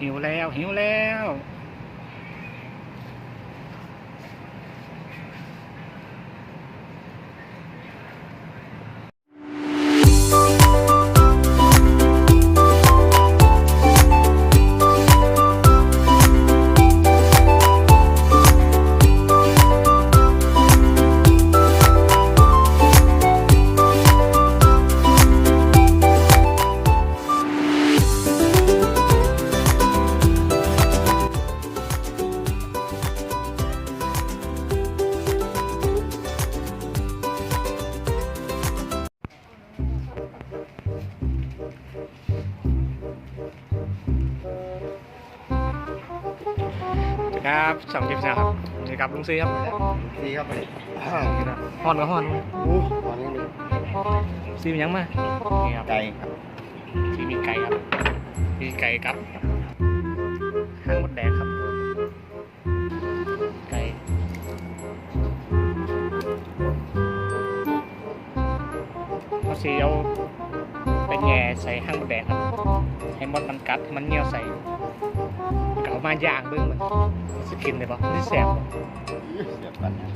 หิวแล้วหิวแล้ว ครับสองคลิปนะครับสวัสดีครับลุงซีครับดีครับนี่ฮอนกับฮอนอู้ตอนนี้มีซีมันยังมานี่ครับไก่ครับซีมีไก่ครับมีไก่ครับห้างมดแดงครับ ไก่เอาซีเอาไปแง่ใส่ห้างมดแดงครับ ให้มดมันกัดให้มันเหนียวใส่ เก่ามาย่างเบิ้งมันสกินเลยปะนี่แสบบ่เสียบกันนะ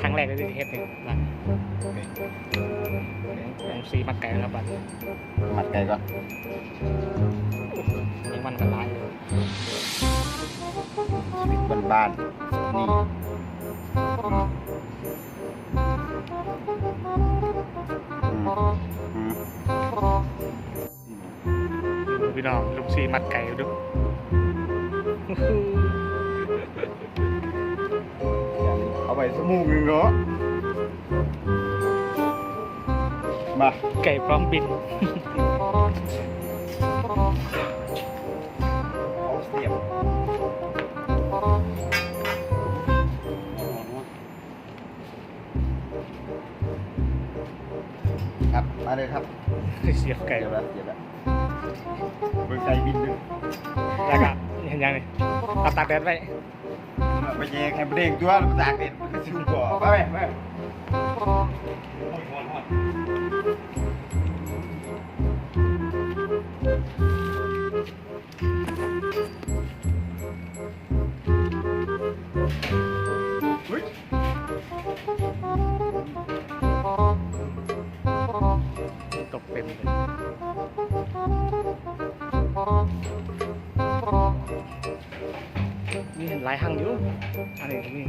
ครั้งแรกเลยที่เฮ็ดหนึ่งบัดลองซีมาไก่แล้วบัดหมัดไก่ก่อนยังมันกันหลายชีวิตบ้านๆนี่อืมอืมดูพี่น้องลูกซีมัดไก่ดู เอาไปสมูกหนึ่งเนาะ มา ไก่พร้อมบิน เอาเสียบครับ มาเลยครับ เสียบไก่เสียบแล้วเสียบแล้ว เบิ่งไก่บินหนึ่งแล้วก็เห็นยังไงเอาตากแดดไว้ไปแย่แคมเบรกตัวมันตากเด็ดมันสิวก่อไปไปไป นี่เห็นลายหังอยู่อันนี้ก็มี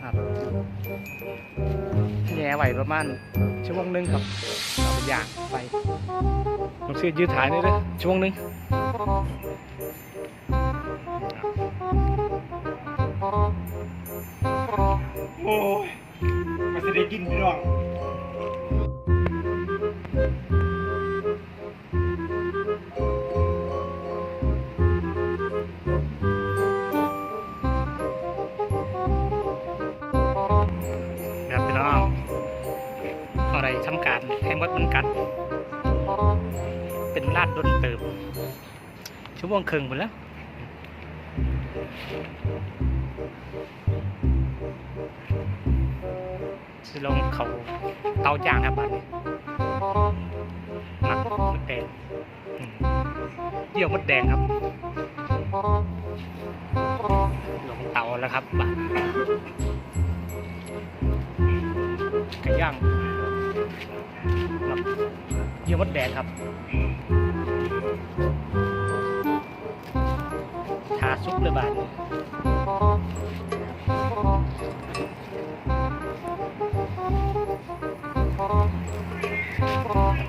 ครับแง่ไหวประมาณชั่วโมงนึงครับเอาไปย่างไปลูกซียืดถ่ายนี่เลยชั่วโมงนึงโอ้ยมันจะได้กินพี่น้อง ทำการให้มดมันกัดเป็นลาดดนเติมชั่วโมงครึ่งหมดแล้วสิลงเขาเตาย่างครับบัดนี้หมักมดแดงเยี่ยวมดแดงครับลงเตาแล้วครับบัดไก่ย่าง เยี่ยมมดแดงครับทาซุปเลยบาท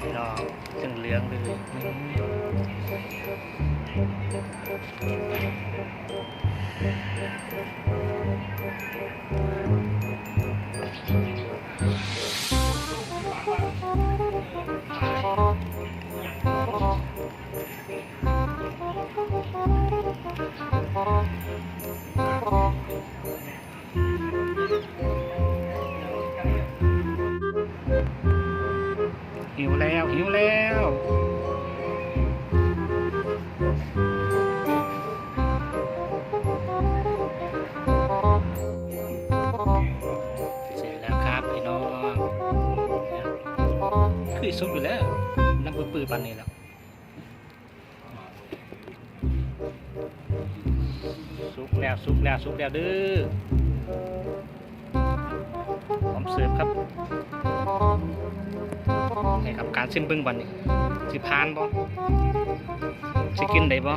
พี่น้องจึงเหลืองเลยหิ วแล้วแล้วเสร็จแล้วครับพี่น้องคือสุดอยู่แล้วน้ำปื้อปันนี้แล้วสุกแล้วสุกแล้วสุกแล้วเด้อ พร้อมเสิร์ฟครับนี่ครับการซิมเบิ้งบันนี้สิพานบ่สิกินได้บ่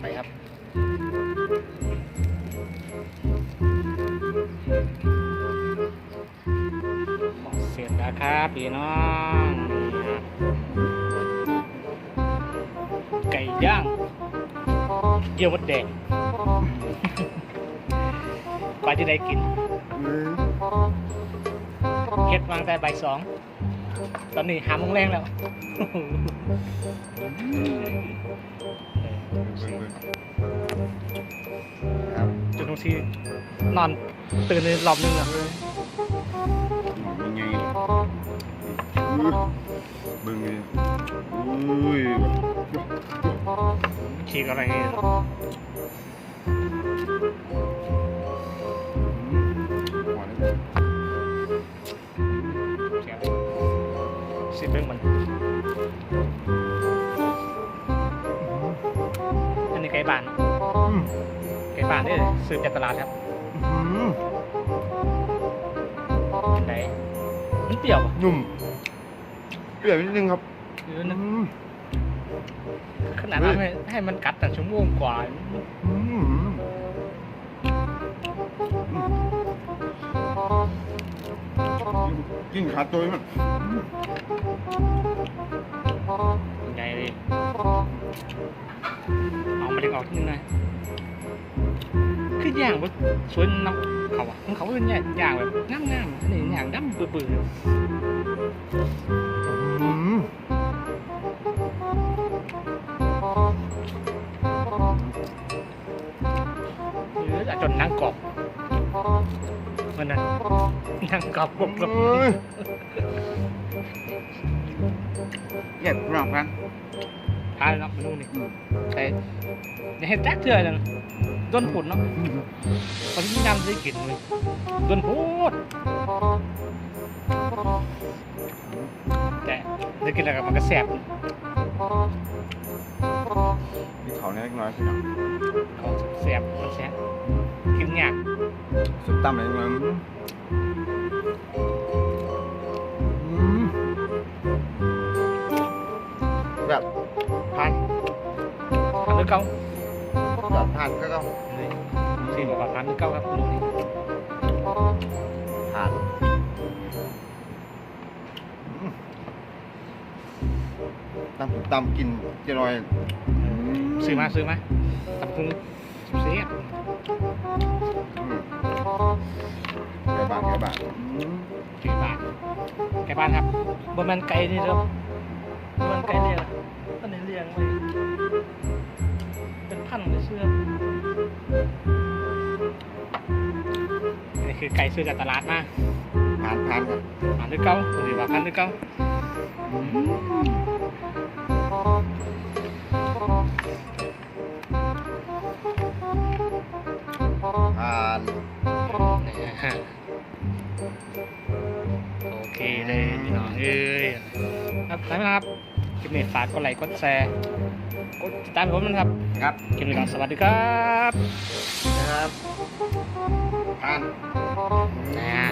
ไปครับเสร็จแล้วครับพี่น้องไก่ย่างเยี่ยวมดแดงกว่าจะได้กิน เฮ็ดวางแต่ใบายสอง ตอนนี้หาโมงแรงแล้วครับจนบางทีนอนตื่นในรอบนึงอะยังไงเบิ่งเลยอุ้ยฉีกอะไรนี่หั สิเบิ่งมัน อันนี้ไก่บ้านเนาะไก่บ้านนี่ซื้อจากตลาดครับเป็นไงมันเปรี้ยวป่ะนุ่มเปรี้ยวนิดนึงครับหรือนึกขนาดนั้นให้ให้มันกัดแต่ชั่วโมงกว่า กินขาดตัวมันเป็นไงเลยเอามาดึงออกที่นึงนะคือย่างแบบสวยน้ำเขาอะของเขาเป็นเนี่ยย่างแบบงามๆอันนี้ย่างดำเบื่อๆหรืออาจจะนั่งกรอบ มันนะนั่งกรอบกรอบกรอบเย็ดรอบกันทานแล้วมันนู่นนี่แต่ในเห็นแจ๊กเถื่อนจังโดนผุนเนาะตอนที่น้ำได้กลิ่นเลยโดนพูดแต่ได้กินอะไรกับมันก็แสบมีเขาเล็กน้อยพี่น้องของแสบมันแสบกินยาก สุดตั้มเลยมึงแบบผ่านพันหรือเก้าแบบผ่านก็ก็สี่บอกว่าพันหรือเก้าครับนู่นนี่ผ่านตำตำกินจะลอยซื้อมาซื้อมาตำพุงเสีย บแกบ้านแกบ้านไก่บ้านไก่บ้านครับบนมันไก่นี่เด้อบ่แมันไก่เนี่ยอันนี้เลี้ยงไว้เป็นพันเลยเชื่อนี่คือไก่ซื้อจากตลาดมาผ่านผ่านครับพันหรือเก้าหรือว่าพันหรือเก้าผ่าน โอเคเลยพี่น้องเอ้ยครับไปนะครับคลิปนี้ฝากกดไลค์กดแชร์กดติดตามผมนะครับครับคลิปนี้ก็สวัสดีครับนะครับผ่านอ่า